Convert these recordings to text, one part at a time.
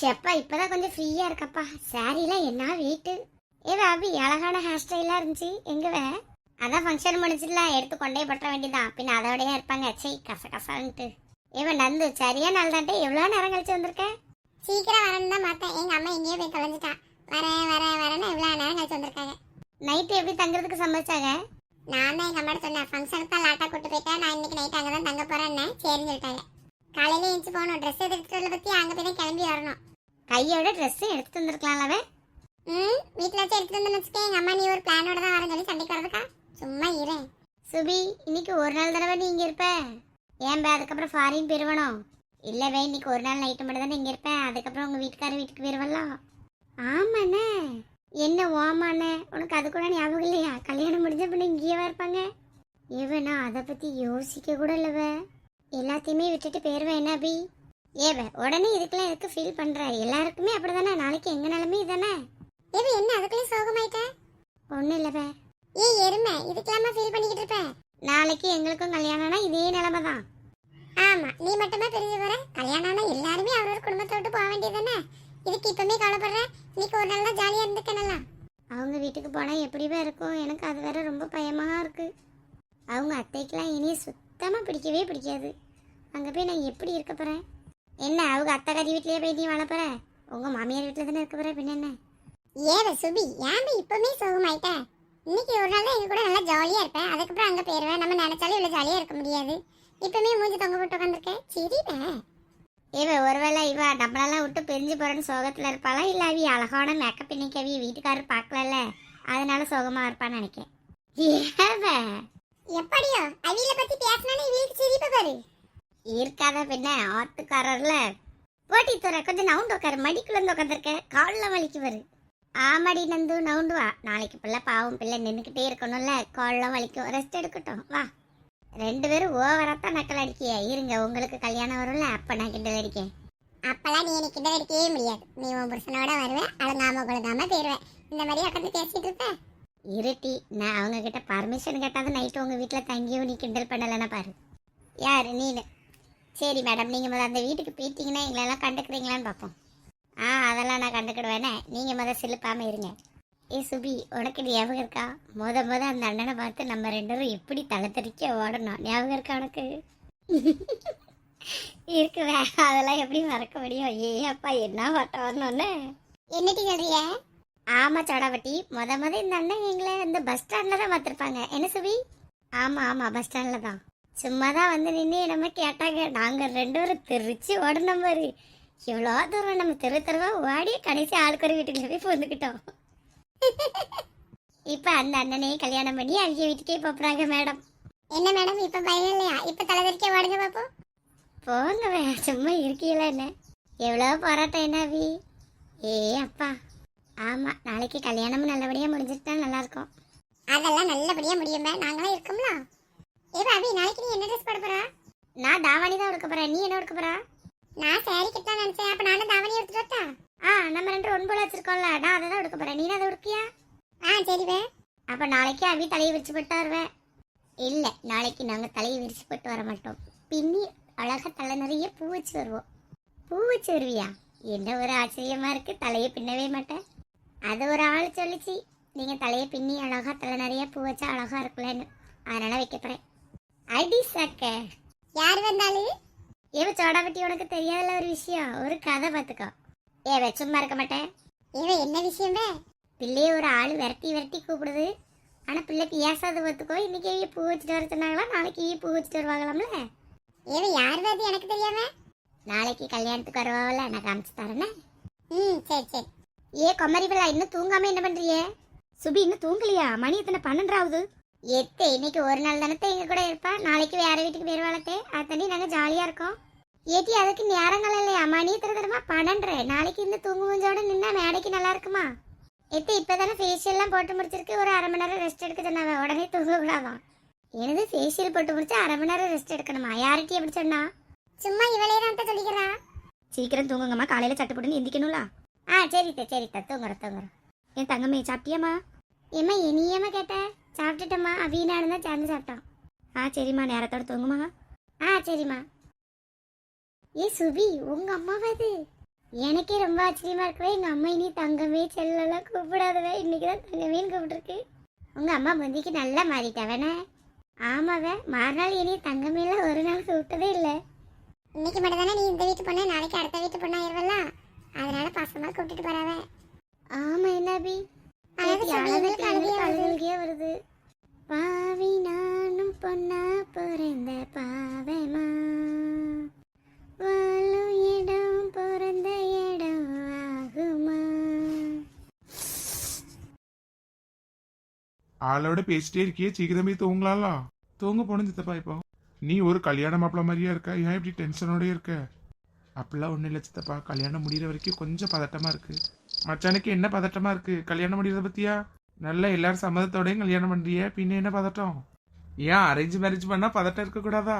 ஷெப்பா இப்பதான் கொஞ்சம் ஃப்ரீயா இருக்கப்பா. சாரிலாம் என்ன வெயிட்டு ஏ அபி அழகான ஹேர் ஸ்டைலா இருந்துச்சு. எங்கவே அதான் ஃபங்க்ஷன் முடிச்சுல எடுத்து கொண்டே பற்ற வேண்டியதான் பின்ன அதோடய இருப்பாங்க. சை கச கசான்ட்டு ஏவன் நந்து சரியா நாள் தான்ட்டு எவ்வளோ நேரம் கழிச்சு வந்திருக்க? சீக்கிரம் வரணும் தான் பார்த்தேன். எங்க அம்மா எங்கேயோ போய் தொலைஞ்சிட்டா. வரேன் வரேன் வரேன்னு இவ்வளோ நேரம் கழிச்சு வந்திருக்காங்க. நைட்டு எப்படி தங்குறதுக்கு சமைச்சாங்க நான் தான் எங்க அம்மாட்ட சொன்னேன். ஃபங்க்ஷனுக்கு தான் லாட்டா கூட்டு போயிட்டேன். நான் இன்னைக்கு நைட் அங்கே தான் தங்க போறேன்னு. சரின்னு சொல்லிட்டாங்க. காலையில எழுந்து போகணும். ட்ரெஸ் எடுத்துட்டு பத்தி அங்கே போய் தான் கிளம்பி வரணும். கையோட ட்ரெஸ் எடுத்து வந்திருக்கலாம்லவே ம் வீட்டில் வச்சு எடுத்துட்டு வந்து வச்சுக்கேன். எங்க அம்மா நீ ஒரு பிளானோட தான் வரேன்னு சொல்லி சண்டைக்கு வரதுக்கா சும்மா இரு. சுபி இன்னைக்கு ஒரு நாள் தடவை நீ இங்க இருப்ப? ஏன் பே அதுக்கப்புறம் ஃபாரின் போயிருவணும். இல்லவே இன்னைக்கு ஒரு நாள் நைட்டு மட்டும் தானே இங்க இருப்பேன் அதுக்கப்புறம் உங்க வீட்டுக்கார வீட்டுக்கு போயிருவலாம் ஆமாண்ணே. என்ன ஓமாண்ணே? உனக்கு அது கூட ஞாபகம் இல்லையா? கல்யாணம் முடிஞ்ச பின்ன இங்கேயே இருப்பாங்க. இவனா அதை பத்தி யோசிக்க கூட இல்லவே எல்லாத்தையுமே விட்டுட்டு போயிருவேன் என்ன அபி ஏவ உடனே இதுக்கெல்லாம் எதுக்கு ஃபீல் பண்ற எல்லாருக்குமே அப்படிதானே? நாளைக்கு எங்க நிலைமை இதானே இது என்ன? அதுக்குள்ளே சோகமாயிட்ட? ஒன்றும் இல்லவே ஏய் எருமை இதுக்கெல்லாமா ஃபீல் பண்ணிக்கிட்டு இருப்ப? நாளைக்கு எங்களுக்கும் கல்யாணம்னா இதே நிலைமை தான். ஆமா நீ மட்டுமே பிரிஞ்சு போற? கல்யாணம் ஆனா எல்லாருமே அவரோட குடும்பத்தை விட்டு போக வேண்டியதுதானே? இதுக்கு இப்பவுமே கவலைப்படுற? இன்னைக்கு ஒரு நாள் தான் ஜாலியா இருந்துக்கணும் அவங்க வீட்டுக்கு போனால் எப்படிவே இருக்கும்? எனக்கு அது வேற ரொம்ப பயமாக இருக்கு. அவங்க அத்தைக்கெல்லாம் இனி சுத்தமாக பிடிக்கவே பிடிக்காது. அங்கே போய் நான் எப்படி இருக்க போகிறேன் என்ன அவங்க அத்தை கறி வீட்லேயே போய் நீ வாழ போகிற உங்கள் மாமியார் வீட்டில் தானே இருக்க போகிற பின்ன என்ன? ஏவ சுபி ஏன் இப்பவுமே சோகமாயிட்ட? இன்னைக்கு ஒரு நாள் எங்க கூட நல்லா ஜாலியா இருப்பேன் அதுக்கப்புறம் அங்க போயிருவேன் நம்ம நினைச்சாலும் இவ்வளவு ஜாலியா இருக்க முடியாது. இப்பவுமே மூஞ்சி தொங்க போட்டு உட்காந்துருக்கேன் சிரிப்பேன் இவ ஒருவேளை இவ நம்மளெல்லாம் விட்டு பிரிஞ்சு போகிறேன்னு சோகத்தில் இருப்பாளா? இல்லை அவி அழகான மேக்கப் இன்னைக்கு அவி வீட்டுக்காரர் பார்க்கலல்ல? அதனால சோகமாக இருப்பான்னு நினைக்கேன். ஏவ எப்படியோ அவியில பத்தி பேசினாலே இவளுக்கு சிரிப்பு பாரு. இருக்காத பின்ன ஆத்துக்காரர்ல போட்டி துற கொஞ்சம் நவுண்டு உட்காரு மடிக்குள்ள இருந்து உட்காந்துருக்க காலில் வலிக்கு வரு ஆமாடி நந்து நவுண்டு வா. நாளைக்கு பிள்ளை பாவம் பிள்ளை நின்றுக்கிட்டே இருக்கணும்ல காலில் வலிக்கும் ரெஸ்ட் எடுக்கட்டும் வா. ரெண்டு பேரும் ஓவராத்தான் நக்கல் அடிக்கிய. இருங்க உங்களுக்கு கல்யாணம் வரும்ல அப்ப நான் கிண்டல் அடிக்கேன். அப்பெல்லாம் நீ எனக்கு கிட்ட அடிக்கவே முடியாது. நீ உன் புருஷனோட வருவேன் அழுங்காம கொழுங்காம போயிருவேன் இந்த மாதிரி உட்காந்து பேசிட்டு இருப்ப? இருட்டி நான் அவங்க கிட்ட பர்மிஷன் கேட்டாதான் நைட்டு உங்க வீட்டில் தங்கியும் நீ கிண்டல் பண்ணலன்னா பாரு. யாரு நீனு? சரி மேடம் நீங்கள் முதல்ல அந்த வீட்டுக்கு போயிட்டீங்கன்னா எங்களெல்லாம் கண்டுக்கிறீங்களான்னு பார்ப்போம். ஆ அதெல்லாம் நான் கண்டுக்கிடுவேனே. நீங்கள் முதல் சிலுப்பாமல் இருங்க. ஏ சுபி உனக்கு ஞாபகம் இருக்கா? முத முத அந்த அண்ணனை பார்த்து நம்ம ரெண்டு பேரும் எப்படி தலை தெறிக்க ஓடணும். ஞாபகம் இருக்கா உனக்கு? இருக்குவே அதெல்லாம் எப்படி மறக்க முடியும்? ஏ அப்பா என்ன பட்டம் வரணும்னு? என்னட்டி சொல்றிய ஆமா சோடாபட்டி முத முத இந்த அண்ணன் எங்களை இந்த பஸ் ஸ்டாண்ட்ல தான் பார்த்துருப்பாங்க. என்ன சுபி? ஆமா ஆமா பஸ் ஸ்டாண்ட்ல தான். சும்மா தான் வந்து நின்று நம்ம கேட்டாங்க. நாங்க ரெண்டு பேரும் தெரிச்சு ஓடணும் பாரு. இவ்வளோ தூரம் நம்ம தெரு தெருவா ஓடி கடைசி ஆளுக்கு ஒரு வீட்டுக்கு போய் புந்துக்கிட்டோம் இப்ப அந்த அண்ணனையே கல்யாணம் பண்ணி அவங்க வீட்டுக்கே போறாங்க மேடம். என்ன மேடம் இப்ப பயம் இல்லையா? இப்ப தலைவரிக்க வாடுங்க பாப்போம். போங்க சும்மா இருக்கீங்களா என்ன? எவ்வளோ போராட்டம் என்ன வி ஏ அப்பா. ஆமா நாளைக்கு கல்யாணமும் நல்லபடியா முடிஞ்சிட்டா நல்லா இருக்கும். அதெல்லாம் நல்லபடியா முடியும். நாங்களாம் இருக்கோம்ல. ஏ பாபி நாளைக்கு நீ என்ன ட்ரெஸ் போட போறா? நான் தாவணி தான் எடுக்க போறேன். நீ என்ன எடுக்க போறா? நான் சாரி கிட்ட நினைச்சேன். அப்ப நானும் தாவணி எடுத்துட்டு வரட்டா? ஆ நம்ம ரெண்டு ஒன்பது வச்சிருக்கோம்ல. நான் அதை தான் எடுக்க போறேன். நீ அதை எடுக்கியா ஆ சரி வே. அப்ப நாளைக்கு அவி தலையை விரிச்சு போட்டு வருவேன் இல்ல நாளைக்கு நாங்க தலையை விரிச்சு போட்டு வர மாட்டோம். பின்னி அழகா தலை நிறைய பூ வச்சு வருவோம். பூ வச்சு வருவியா? என்ன ஒரு ஆச்சரியமா இருக்கு. தலையை பின்னவே மாட்டேன். அது ஒரு ஆள் சொல்லிச்சு. நீங்க தலையை பின்னி அழகா தலை நிறைய பூ வச்சா அழகா இருக்கும்லன்னு. அதனால வைக்க போறேன். அடி சக்க. யார் வந்தாலும் ஏவ சோடாபட்டி உனக்கு தெரியாத ஒரு விஷயம். ஒரு கதை பார்த்துக்கோ. ஏவ சும்மா இருக்க மாட்டேன். ஏவ என்ன விஷயம் வே? பிள்ளைய ஒரு ஆள் விரட்டி விரட்டி கூப்பிடுது. ஆனால் பிள்ளை பேசாத பார்த்துக்கோ. இன்னைக்கு இவங்க பூ வச்சுட்டு வர சொன்னாங்களா? நாளைக்கு இவங்க பூ வச்சுட்டு வருவாங்களாம்ல. ஏவ யார் வது? எனக்கு தெரியாம? நாளைக்கு கல்யாணத்துக்கு வருவாங்கல்ல நான் காமிச்சு தரேனே ம். சரி சரி. ஏ கொமரி பிள்ளை இன்னும் தூங்காம என்ன பண்ணுறியே சுபி இன்னும் தூங்கலையா? மணி எத்தனை பன்னெண்டாவது? எத்து இன்னைக்கு ஒரு நாள் தானே எங்க கூட இருப்பா? நாளைக்கு வேற வீட்டுக்கு போயிருவாளத்தே. அத்தனி நாங்க ஜாலியா இருக்கோம். ஏட்டி அதுக்கு நேரங்கள் இல்லையா. மணி தர தரமா பன்னெண்டு நாளைக்கு இந்த தூங்கு மூஞ்சோட நின்னா மேடைக்கு நல்லா இருக்குமா? எத்து இப்பதானே ஃபேஷியல் எல்லாம் போட்டு முடிச்சிருக்கு. ஒரு அரை மணி நேரம் ரெஸ்ட் எடுக்க சொன்னாங்க உடனே தூங்க கூடாதான் எனது ஃபேஷியல் போட்டு முடிச்சு அரை மணி நேரம் ரெஸ்ட் எடுக்கணுமா? யார்கிட்ட எப்படி சொன்னா? சும்மா இவளே தான் சொல்லிக்கிறா. சீக்கிரம் தூங்குங்கம்மா. காலையில சட்டு போட்டு எந்திக்கணும்ல. ஆ சரித்த சரித்த தூங்குறேன் தூங்குறேன். என் தங்கமே சாப்பிட்டியாம்மா? ஏம்மா இனியம்மா கேட்டேன் சாப்பிட்டுட்டம்மா. அவீனானு தான் சேர்ந்து சாப்பிட்டோம் ஆ சரிம்மா. நேரத்தோட தூங்குமா ஆ சரிம்மா. ஏ சுபி உங்க அம்மாவா இது? எனக்கே ரொம்ப ஆச்சரியமா இருக்கவே எங்க அம்மா இனி தங்கமே செல்லலாம் கூப்பிடாதவே. இன்னைக்கு தான் தங்கமேன்னு கூப்பிட்டுருக்கு. உங்க அம்மா முந்திக்கு நல்லா மாறிட்டவனே. ஆமாவே. மறுநாள் இனி தங்கமேலாம் ஒரு நாள் கூப்பிட்டதே இல்லை. இன்னைக்கு மட்டும் தானே நீ இந்த வீட்டு பொண்ணு நாளைக்கு அடுத்த வீட்டு பொண்ணு ஆயிருவல்ல அதனால பாசமா கூப்பிட்டுட்டு போறாவ. ஆமா என்னபி? வருது. பாவி நானும் பொண்ணா பிறந்த பாவமா? வாழும் இடம் பிறந்த இடம் ஆகுமா? ஆளோட பேசிட்டே இருக்கியே சீக்கிரம் போய் தூங்கலாம்ல? தூங்க போன சித்தப்பா இப்போ. நீ ஒரு கல்யாண மாப்பிள்ள மாதிரியா இருக்க? ஏன் இப்படி டென்ஷனோட இருக்க? அப்படிலாம் ஒன்றும் இல்லை சித்தப்பா. கல்யாணம் முடிகிற வரைக்கும் கொஞ்சம் பதட்டமா இருக்கு. மச்சானுக்கு என்ன பதட்டமா இருக்கு? கல்யாணம் முடிகிறத பத்தியா? நல்லா எல்லாரும் சம்மதத்தோடயும் கல்யாணம் பண்றிய பின்ன என்ன பதட்டம்? ஏன் அரேஞ்ச் மேரேஜ் பண்ணா பதட்டம் இருக்கக்கூடாதா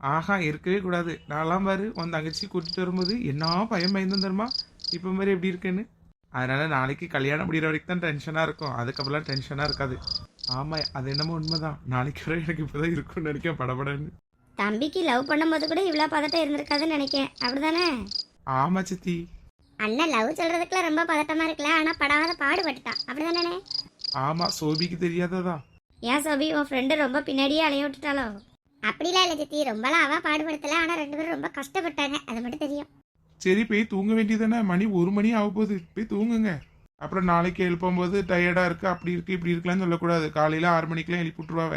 ஆஹா இருக்கவே கூடாது. நான்லாம் பாரு உன் தங்கச்சி கூட்டிட்டு வரும்போது என்ன பயம் பயந்து தருமா இப்போ மாதிரி எப்படி இருக்குன்னு. அதனால நாளைக்கு கல்யாணம் முடிகிற வரைக்கும் தான் டென்ஷனாக இருக்கும். அதுக்கப்புறம் டென்ஷனாக இருக்காது. ஆமாம் அது என்னமோ உண்மைதான். நாளைக்கு வரை எனக்கு இப்போதான் இருக்கும்னு நினைக்கிறேன் படபடன்னு. தம்பிக்கு லவ் பண்ணும்போது கூட இவ்வளோ பதட்டம் இருந்திருக்காதுன்னு நினைக்கிறேன் அப்படிதானே? ஆமா சித்தி. அண்ணன் லவ் சொல்றதுக்குலாம் ரொம்ப பதட்டமா இருக்கல ஆனா படாத பாடுபட்டுட்டான் அப்படிதானே? ஆமாம் சோபிக்கு தெரியாததா? ஏன் சோபி உன் ஃப்ரெண்டு ரொம்ப பின்னாடியே அலைய விட்டுட்டாலோ அப்படிலாம் இல்லை சித்தி ரொம்பலாம் அவ பாடுபடுத்தல ஆனா ரெண்டு பேரும் ரொம்ப கஷ்டப்பட்டாங்க. அது மட்டும் தெரியும். சரி போய் தூங்க வேண்டியதானே மணி ஒரு மணி ஆக போகுது. போய் தூங்குங்க. அப்புறம் நாளைக்கு எழுப்பும்போது டயர்டாக இருக்கு அப்படி இருக்கு இப்படி இருக்கலாம்னு சொல்லக்கூடாது. காலையில் ஆறு மணிக்கெல்லாம் எழுப்பி விட்டுருவாவ.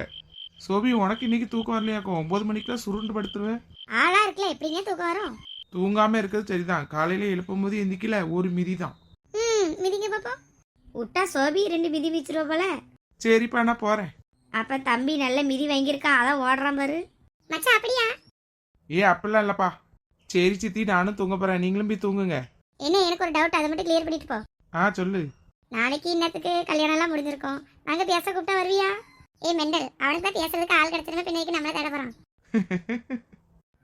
சோபி உனக்கு இன்னைக்கு தூக்கம் வரலையாக்கும்? ஒன்பது மணிக்கெல்லாம் சுருண்டு படுத்துருவேன் ஆளா இருக்கல எப்படிங்க தூக்கம் வரும்? தூங்காம இருக்கிறது சரிதான். காலையில எழுப்பும்போது எந்திக்கல ஒரு மிதி தான் ம் மிதிங்க பாப்போம் விட்டா சோபி ரெண்டு மிதி மிச்சிருவ போல. சரிப்பா நான் போறேன். அப்ப தம்பி நல்ல மிதி வாங்கியிருக்கான் அதான் ஓடுறான் பாரு. மச்சான் அப்படியா? ஏ அப்படிலாம் இல்லப்பா. சரி சித்தி நானும் தூங்க போறேன். நீங்களும் போய் தூங்குங்க. என்ன எனக்கு ஒரு டவுட் அதை மட்டும் கிளியர் பண்ணிட்டு போ. ஆ சொல்லு. நாளைக்கு இன்னத்துக்கு கல்யாணம் எல்லாம் முடிஞ்சிருக்கோம். நாங்க பேச கூப்பிட்டா வருவியா? ஏ மெண்டல் அவனுக்கு தான் பேசுறதுக்கு ஆள் கிடைச்சிருந்தா பின்னாடி நம்மள தேட போறான்.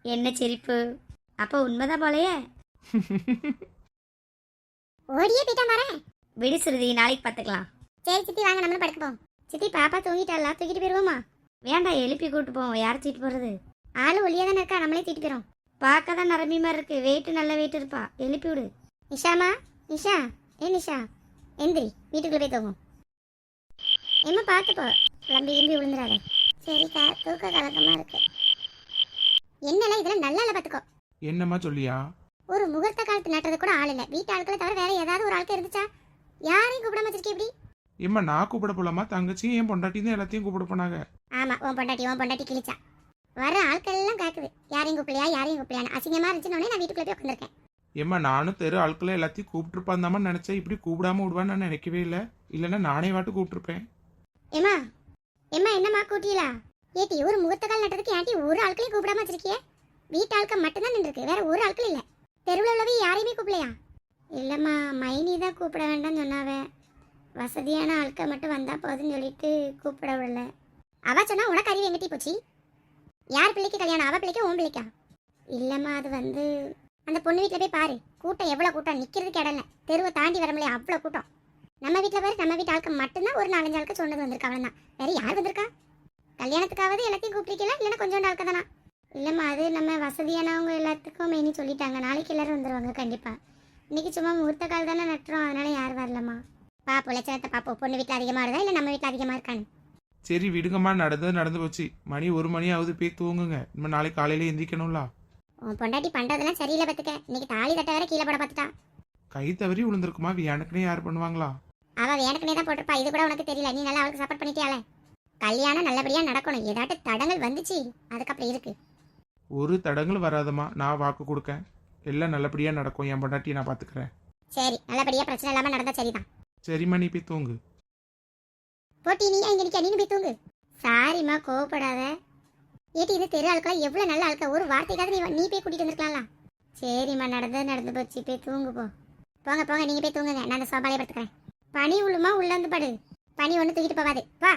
என்ன சிரிப்பு? அப்ப உண்மைதான் போலயே. ஓடியே போயிட்டா மாற. விடு சுருதி நாளைக்கு பார்த்துக்கலாம் சரி சித்தி வாங்க நம்மளும் படுக்க போவோம். சித்தி பாப்பா தூங்கிட்டாளா? தூக்கிட்டு போயிருவோமா? வேண்டாம் எழுப்பி கூட்டு போவோம். யார் தூக்கிட்டு போறது? ஆளு ஒளியா தானே இருக்கா? நம்மளே தூக்கிட்டு போயிரும் பார்க்க தான் நரம்பி மாதிரி இருக்கு. வெயிட் நல்ல வெயிட் இருப்பா. எழுப்பி விடு. நிஷாமா? நிஷா? ஏ நிஷா? எந்திரி வீட்டுக்குள்ள போய் தூங்கும். என்ன பார்த்துக்கோ லம்பி கிம்பி விழுந்துடாத சரிக்கா தூக்க கலக்கமா இருக்கு. என்னல இதெல்லாம் நல்லா இல்ல பாத்துக்கோ என்னம்மா சொல்லியா? ஒரு முகூர்த்த காலத்து நட்டது கூட ஆள் இல்ல. வீட்டு ஆட்களை தவிர வேற ஏதாவது ஒரு ஆளுக்கு இருந்துச்சா? யாரையும் கூப்பிடாம வச்சிருக்கே இப்படி? ஏம்மா நான் கூப்பிட போலாமா? தங்கச்சியும் என் பொண்டாட்டி தான் எல்லாத்தையும் கூப்பிட போனாங்க. ஆமா உன் பொண்டாட்டி உன் பொண்டாட்டி கிழிச்சா. வர ஆட்கள் எல்லாம் கேக்குது. யாரையும் கூப்பிடலையா யாரையும் கூப்பிடலையான்னு. அசிங்கமா இருந்துச்சுன்னு நான் வீட்டுக்குள்ள போய் உட்காந்துருக்கேன் ஏம்மா நானும் தெரு ஆட்களை எல்லாத்தையும் கூப்பிட்டுருப்பாந்தாம நினைச்சேன். இப்படி கூப்பிடாம விடுவான்னு நான் நினைக்கவே இல்லை. இல்லைன்னா நானே வாட்டு கூப்பிட்டுருப்பேன். ஏமா ஏமா என்னம்மா கூட்டியலா? ஏட்டி ஒரு முகூர்த்த கால் நட்டதுக்கு ஏன்டி ஒரு ஆட்களையும் கூப்பிடாம வச்சிருக்கிய? வீட்டு ஆட்கள் மட்டும்தான் நின்றுருக்கு. வேற ஒரு ஆட்கள் இல்லை. தெருவில் உள்ளவே யாரையுமே கூப்பிடலையா? இல்லைம்மா மைனி தான் கூப்பிட வேண்டாம்னு சொன்னாவே. வசதியான ஆட்கள் மட்டும் வந்தால் போதுன்னு சொல்லிட்டு கூப்பிட விடல. அவ சொன்னா உனக்கு அறிவு எங்கிட்டி போச்சு? யார் பிள்ளைக்கு கல்யாணம்? அவள் பிள்ளைக்கா உன் பிள்ளைக்கா? இல்லைம்மா அது வந்து அந்த பொண்ணு வீட்டில் போய் பாரு. கூட்டம் எவ்வளோ கூட்டம்? நிற்கிறதுக்கு இடம் இல்லை. தெருவை தாண்டி வர முடியாது அவ்வளோ கூட்டம். நம்ம வீட்டில் பாரு நம்ம வீட்டு ஆளுக்கு மட்டும்தான் ஒரு நாலஞ்சு ஆளுக்கு சொன்னது வந்திருக்கா. அவ்வளோதான் வேறு யார் வந்திருக்கா? கல்யாணத்துக்காவது எல்லாத்தையும் கூப்பிட்டிருக்கல இல்லைன்னா கொஞ்சோண்டு ஆளுக்கு தானா? இல்லைம்மா அது நம்ம வசதியானவங்க எல்லாத்துக்கும் மெனி சொல்லிட்டாங்க. நாளைக்கு எல்லாரும் வந்துருவாங்க கண்டிப்பா. இன்னைக்கு சும்மா முகூர்த்த கால் தானே நட்டுறோம் அதனால யாரும் வரலம்மா. பாப்போம் லட்சணத்தை பாப்போம் பொண்ணு வீட்டில் அதிகமாக வருதா இல்லை நம்ம வீட்டில் அதிகமாக இருக்கான்னு? சரி விடுங்கம்மா. நடந்தது நடந்து போச்சு. மணி ஒரு மணி ஆகுது போய் தூங்குங்க. இன்னும் நாளைக்கு காலையில எந்திக்கணும்ல உன் பொண்டாட்டி பண்ணுறதெல்லாம் சரியில்லை பார்த்துக்க. இன்னைக்கு தாலி தட்ட வேற கீழே போட பார்த்துட்டா. கை தவறி விழுந்திருக்குமா? எனக்குனே யார் பண்ணுவாங்களா? அவள் வேணுக்குனே தான் போட்டிருப்பா. இது கூட உனக்கு தெரியல. நீ நல்லா அவளுக்கு சப்போர்ட் பண்ணிட்டியால? கல்யாணம் நல்லபடியாக நடக்கணும். ஏதாட்டு தடங்கள் வந்துச்சு. அதுக்கப்புறம் இருக்கு. ஒரு தடங்களும் வராதம்மா. நான் வாக்கு கொடுக்கேன். எல்லாம் நல்லபடியா நடக்கும். என் பொண்டாட்டியை நான் பாத்துக்கிறேன். சரி நல்லபடியாக பிரச்சனை இல்லாமல் நடந்தா சரிதான். சரிம்மா நீ போய் தூங்கு. போட்டி நீ இங்க நிக்க நீ போய் தூங்கு. சாரிம்மா கோவப்படாத. ஏட்டி இது தெரு ஆளுக்கா எவ்வளவு நல்ல ஆளுக்கா? ஒரு வார்த்தைக்காவது நீ நீ போய் கூட்டிட்டு வந்திருக்கலாம்ல? சரிம்மா நடந்தது நடந்து போச்சு. போய் தூங்கு போ. போங்க போங்க நீங்க போய் தூங்குங்க. நான் அந்த சோபாலே படுத்துக்கிறேன். பனி உள்ளுமா உள்ள வந்து படு. பனி ஒன்று தூக்கிட்டு போகாது வா.